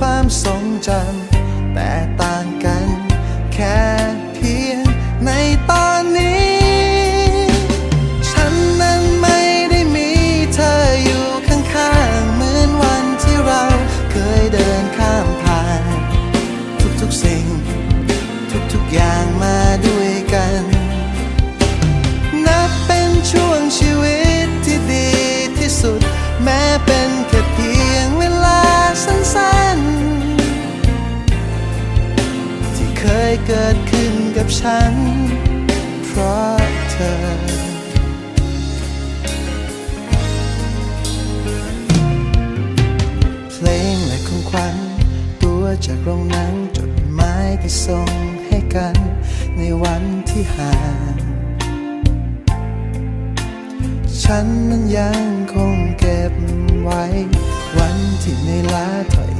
ความทรงจำแต่ต่าง ยเกิดขึ้นกับฉัน เพราะเธอ เพลงและของขวัญตัวจากโรงหนังจดหมายที่ส่งให้กัน ในวันที่ห่างฉันนั้นยังคงเก็บไว้ วันที่ในอยล้าถอย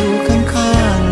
่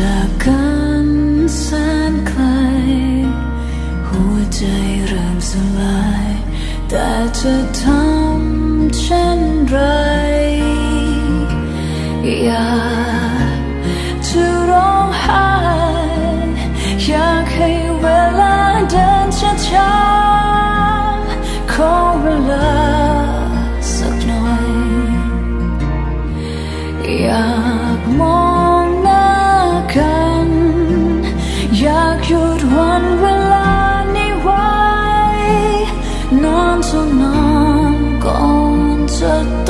จากกันแสนไกล หัวใจเริ่มสลาย แต่จะทำเช่นไร อยากจะร้องไห้อยากให้เวลาเดินช้าๆขอเวลา rất